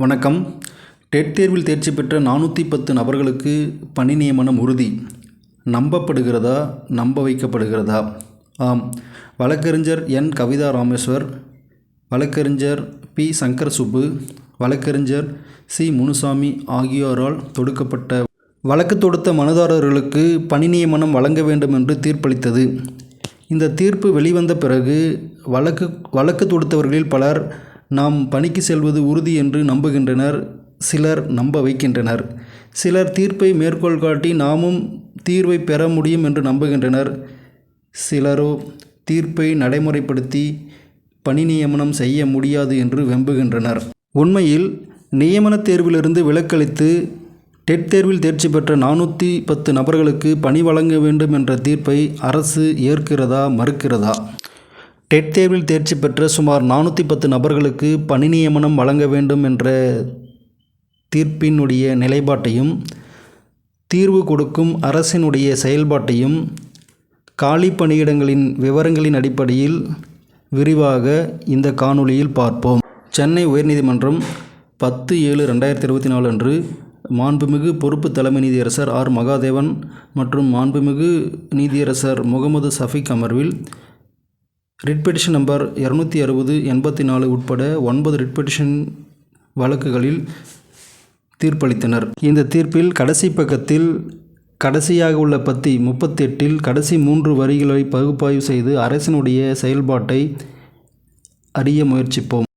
வணக்கம். டெட் தேர்வில் தேர்ச்சி பெற்ற நானூற்றி பத்து நபர்களுக்கு பணி நியமனம் உறுதி. நம்பப்படுகிறதா நம்ப வைக்கப்படுகிறதா? ஆம். வழக்கறிஞர் என். கவிதா ராமேஸ்வர் வழக்கறிஞர் பி. சங்கர் சுப்பு வழக்கறிஞர் சி. முனுசாமி ஆகியோரால் தொடுக்கப்பட்ட வழக்கு தொடுத்த மனுதாரர்களுக்கு பணி நியமனம் வழங்க வேண்டும் என்று தீர்ப்பளித்தது. இந்த தீர்ப்பு வெளிவந்த பிறகு வழக்கு வழக்கு தொடுத்தவர்களில் பலர் நாம் பணிக்கு செல்வது உறுதி என்று நம்புகின்றனர் சிலர் நம்ப வைக்கின்றனர். சிலர் தீர்ப்பை மேற்கோள் காட்டி நாமும் தீர்வை பெற முடியும் என்று நம்புகின்றனர். சிலரோ தீர்ப்பை நடைமுறைப்படுத்தி பணி நியமனம் செய்ய முடியாது என்று வெம்புகின்றனர். உண்மையில் நியமனத் தேர்விலிருந்து விலக்களித்து டெட் தேர்வில் தேர்ச்சி பெற்ற நானூற்றி பத்து நபர்களுக்கு பணி வழங்க வேண்டும் என்ற தீர்ப்பை அரசு ஏற்கிறதா மறுக்கிறதா? டெட் தேர்வில் தேர்ச்சி பெற்ற சுமார் நானூற்றி பத்து நபர்களுக்கு பணி நியமனம் வழங்க வேண்டும் என்ற தீர்ப்பினுடைய நிலைப்பாட்டையும் தீர்வு கொடுக்கும் அரசினுடைய செயல்பாட்டையும் காலி பணியிடங்களின் விவரங்களின் அடிப்படையில் விரிவாக இந்த காணொளியில் பார்ப்போம். சென்னை உயர்நீதிமன்றம் பத்து ஏழு ரெண்டாயிரத்தி இருபத்தி நாலு அன்று மாண்புமிகு பொறுப்பு தலைமை நீதியரசர் ஆர். மகாதேவன் மற்றும் மாண்புமிகு நீதியரசர் முகமது சஃபிக் அமர்வில் ரிட் பெட்டிஷன் நம்பர் இரநூத்தி அறுபது எண்பத்தி நாலு உட்பட ஒன்பது ரிட் பெட்டிஷன் வழக்குகளில் தீர்ப்பளித்தனர். இந்த தீர்ப்பில் கடைசி பக்கத்தில் கடைசியாக உள்ள பத்தி முப்பத்தெட்டில் கடைசி மூன்று வரிகளை பகுப்பாய்வு செய்து அரசினுடைய செயல்பாட்டை அறிய முயற்சிப்போம்.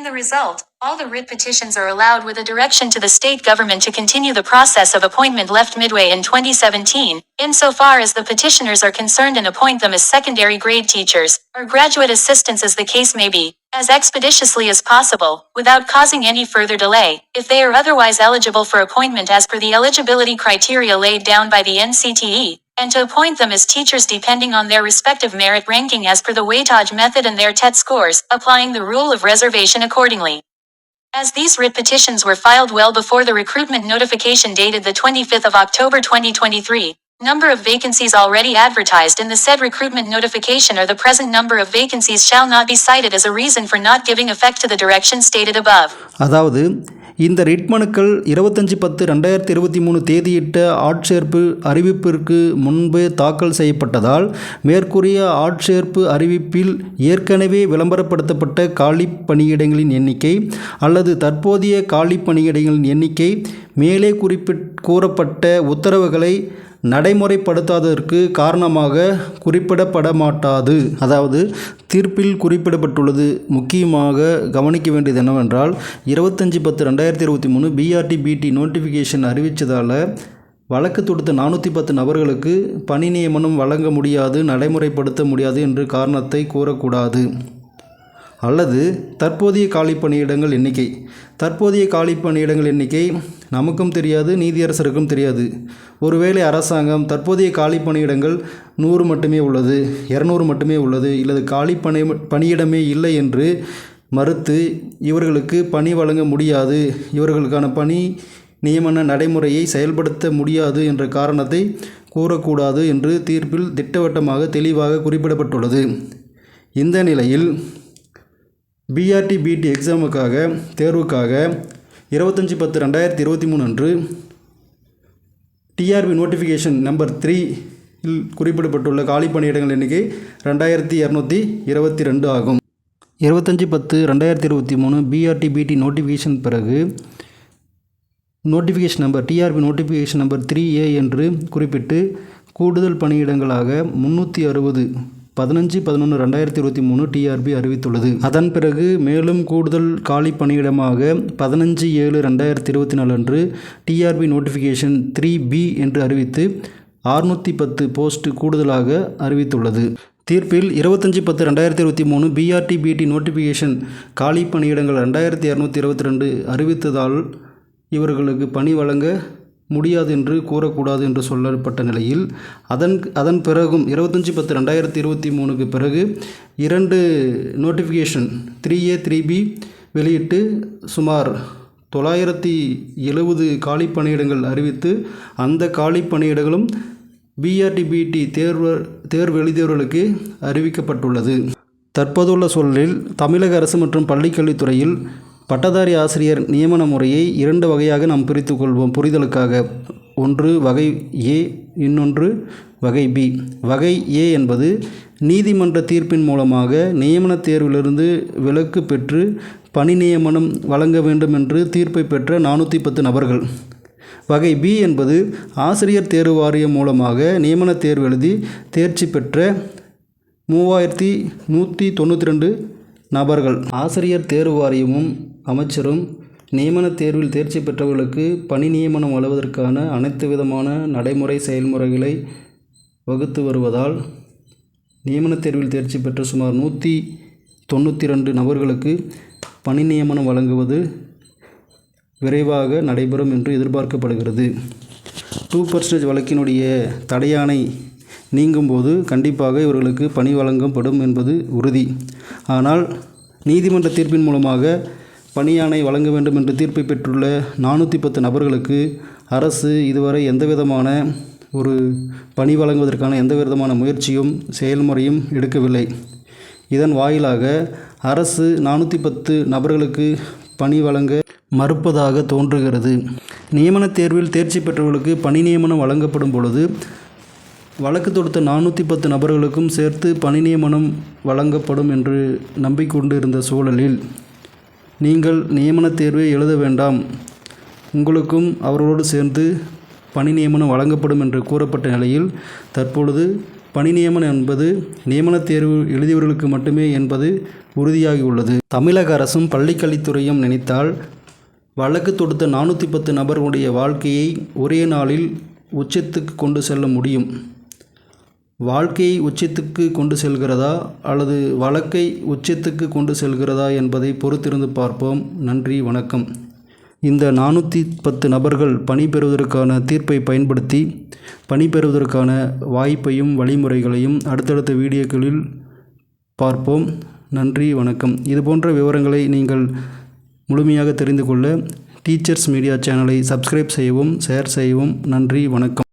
In the result, all the writ petitions are allowed with a direction to the state government to continue the process of appointment left midway in 2017, insofar as the petitioners are concerned and appoint them as secondary grade teachers, or graduate assistants as the case may be, as expeditiously as possible, without causing any further delay, if they are otherwise eligible for appointment as per the eligibility criteria laid down by the NCTE, and to appoint them as teachers depending on their respective merit ranking as per the weightage method and their TET scores, applying the rule of reservation accordingly. As these writ petitions were filed well before the recruitment notification dated the 25th of October 2023, number of vacancies already advertised in the said recruitment notification or the present number of vacancies shall not be cited as a reason for not giving effect to the direction stated above. அதாவது இந்த writ மனுக்கள் இருபத்தஞ்சி பத்து ரெண்டாயிரத்தி இருபத்தி மூணு தேதியிட்ட ஆட்சேர்ப்பு அறிவிப்பிற்கு முன்பு தாக்கல் செய்யப்பட்டதால் மேற்கூறிய ஆட்சேர்ப்பு அறிவிப்பில் ஏற்கனவே விளம்பரப்படுத்தப்பட்ட காலி பணியிடங்களின் எண்ணிக்கை அல்லது தற்போதைய காலி பணியிடங்களின் எண்ணிக்கை மேலே குறிப்பிட் கூறப்பட்ட உத்தரவுகளை நடைமுறைப்படுத்தாததற்கு காரணமாக குறிப்பிடப்பட மாட்டாது அதாவது தீர்ப்பில் குறிப்பிடப்பட்டுள்ளது. முக்கியமாக கவனிக்க வேண்டியது என்னவென்றால் இருபத்தஞ்சி பத்து ரெண்டாயிரத்தி இருபத்தி மூணு பிஆர்டி பிடி நோட்டிஃபிகேஷன் அறிவித்ததால் வழக்கு தொடுத்த நானூற்றி பத்து நபர்களுக்கு பணி நியமனம் வழங்க முடியாது நடைமுறைப்படுத்த முடியாது என்று காரணத்தை கூறக்கூடாது. அல்லது தற்போதைய காலி பணியிடங்கள் எண்ணிக்கை. தற்போதைய காலி பணியிடங்கள் எண்ணிக்கை நமக்கும் தெரியாது நீதியரசருக்கும் தெரியாது. ஒருவேளை அரசாங்கம் தற்போதைய காலி பணியிடங்கள் நூறு மட்டுமே உள்ளது இரநூறு மட்டுமே உள்ளது இல்லது காலி பணி பணியிடமே இல்லை என்று மறுத்து இவர்களுக்கு பணி வழங்க முடியாது. இவர்களுக்கான பணி நியமன நடைமுறையை செயல்படுத்த முடியாது என்ற காரணத்தை கூறக்கூடாது என்று தீர்ப்பில் திட்டவட்டமாக தெளிவாக குறிப்பிடப்பட்டுள்ளது. இந்த நிலையில் பிஆர்டி பிடி எக்ஸாமுக்காக தேர்வுக்காக இருபத்தஞ்சி பத்து ரெண்டாயிரத்தி இருபத்தி மூணு அன்று டிஆர்பி நோட்டிஃபிகேஷன் நம்பர் த்ரீ இல் குறிப்பிடப்பட்டுள்ள காலி பணியிடங்கள் எண்ணிக்கை ரெண்டாயிரத்தி இரநூத்தி இருபத்தி ரெண்டு ஆகும். இருபத்தஞ்சி பத்து ரெண்டாயிரத்தி இருபத்தி மூணு பிஆர்டி பிடி நோட்டிஃபிகேஷன் பிறகு notification number TRB notification number three A என்று குறிப்பிட்டு கூடுதல் பணியிடங்களாக முந்நூற்றி அறுபது பதினஞ்சு பதினொன்று ரெண்டாயிரத்தி இருபத்தி மூணு டிஆர்பி அறிவித்துள்ளது. அதன் பிறகு மேலும் கூடுதல் காலி பணியிடமாக பதினஞ்சு ஏழு ரெண்டாயிரத்தி இருபத்தி நாலு அன்று டிஆர்பி நோட்டிஃபிகேஷன் த்ரீ பி என்று அறிவித்து அறுநூற்றி பத்து போஸ்ட் கூடுதலாக அறிவித்துள்ளது. தீர்ப்பில் இருபத்தஞ்சி பத்து ரெண்டாயிரத்தி இருபத்தி மூணு பிஆர்டி பிடி நோட்டிஃபிகேஷன் காலி பணியிடங்கள் ரெண்டாயிரத்தி இரநூத்தி இருபத்தி ரெண்டு அறிவித்ததால் இவர்களுக்கு பணி வழங்க முடியாது என்று கூறக்கூடாது என்று சொல்லப்பட்ட நிலையில் அதன் அதன் பிறகும் இருபத்தஞ்சி பத்து ரெண்டாயிரத்தி இருபத்தி மூணுக்கு பிறகு இரண்டு notification three A three B வெளியிட்டு சுமார் தொள்ளாயிரத்தி எழுபது காலி பணியிடங்கள் அறிவித்து அந்த காலி பணியிடங்களும் பிஆர்டிபிடி தேர்வு தேர்வு எழுதியவர்களுக்கு அறிவிக்கப்பட்டுள்ளது. தற்போதுள்ள சூழலில் தமிழக அரசு மற்றும் பள்ளிக்கல்வித்துறையில் பட்டதாரி ஆசிரியர் நியமன முறையை இரண்டு வகையாக நாம் பிரித்து கொள்வோம் புரிதலுக்காக. ஒன்று வகை ஏ இன்னொன்று வகை பி. வகை ஏ என்பது நீதிமன்ற தீர்ப்பின் மூலமாக நியமனத் தேர்விலிருந்து விலக்கு பெற்று பணி நியமனம் வழங்க வேண்டும் என்று தீர்ப்பை பெற்ற நானூற்றி பத்து நபர்கள். வகை பி என்பது ஆசிரியர் தேர்வு வாரியம் மூலமாக நியமனத் தேர்வு எழுதி தேர்ச்சி பெற்ற மூவாயிரத்தி நூற்றி தொண்ணூற்றி ரெண்டு நபர்கள். ஆசிரியர் தேர்வு வாரியமும் அமைச்சரும் நியமனத் தேர்வில் தேர்ச்சி பெற்றவர்களுக்கு பணி நியமனம் வழங்குவதற்கான அனைத்து விதமான நடைமுறை செயல்முறைகளை வகுத்து வருவதால் நியமனத் தேர்வில் தேர்ச்சி பெற்ற சுமார் நூற்றி தொண்ணூற்றி ரெண்டு நபர்களுக்கு பணி நியமனம் வழங்குவது விரைவாக நடைபெறும் என்று எதிர்பார்க்கப்படுகிறது. டூ பர்சன்டேஜ் வழக்கினுடைய தடையானை நீங்கும்போது கண்டிப்பாக இவர்களுக்கு பணி வழங்கப்படும் என்பது உறுதி. ஆனால் நீதிமன்ற தீர்ப்பின் மூலமாக பணியாணை வழங்க வேண்டும் என்று தீர்ப்பை பெற்றுள்ள நானூற்றி பத்து நபர்களுக்கு அரசு இதுவரை எந்தவிதமான ஒரு பணி வழங்குவதற்கான எந்த விதமான முயற்சியும் செயல்முறையும் எடுக்கவில்லை. இதன் வாயிலாக அரசு நானூற்றி பத்து நபர்களுக்கு பணி வழங்க மறுப்பதாக தோன்றுகிறது. நியமனத் தேர்வில் தேர்ச்சி பெற்றவர்களுக்கு பணி நியமனம் வழங்கப்படும் பொழுது வழக்கு தொடுத்த நானூற்றி பத்து நபர்களுக்கும் சேர்த்து பணி நியமனம் வழங்கப்படும் என்று நம்பிக்கொண்டு இருந்த சூழலில் நீங்கள் நியமனத் தேர்வை எழுத வேண்டாம். உங்களுக்கும் அவர்களோடு சேர்ந்து பணி நியமனம் வழங்கப்படும் என்று கூறப்பட்ட நிலையில் தற்பொழுது பணி நியமனம் என்பது நியமனத் தேர்வு எழுதியவர்களுக்கு மட்டுமே என்பது உறுதியாகியுள்ளது. தமிழக அரசும் பள்ளிக்கல்வித்துறையும் நினைத்தால் வழக்கு தொடுத்த நானூற்றி பத்து நபர்களுடைய வாழ்க்கையை ஒரே நாளில் உச்சத்துக்கு கொண்டு செல்ல முடியும். வாழ்க்கையை உச்சத்துக்கு கொண்டு செல்கிறதா அல்லது வழக்கை உச்சத்துக்கு கொண்டு செல்கிறதா என்பதை பொறுத்திருந்து பார்ப்போம். நன்றி வணக்கம். இந்த நானூற்றி பத்து நபர்கள் பணி பெறுவதற்கான தீர்ப்பை பயன்படுத்தி பணி பெறுவதற்கான வாய்ப்பையும் வழிமுறைகளையும் அடுத்தடுத்த வீடியோக்களில் பார்ப்போம். நன்றி வணக்கம். இது போன்ற விவரங்களை நீங்கள் முழுமையாக தெரிந்து கொள்ள டீச்சர்ஸ் மீடியா சேனலை சப்ஸ்கிரைப் செய்யவும் ஷேர் செய்யவும் நன்றி வணக்கம்.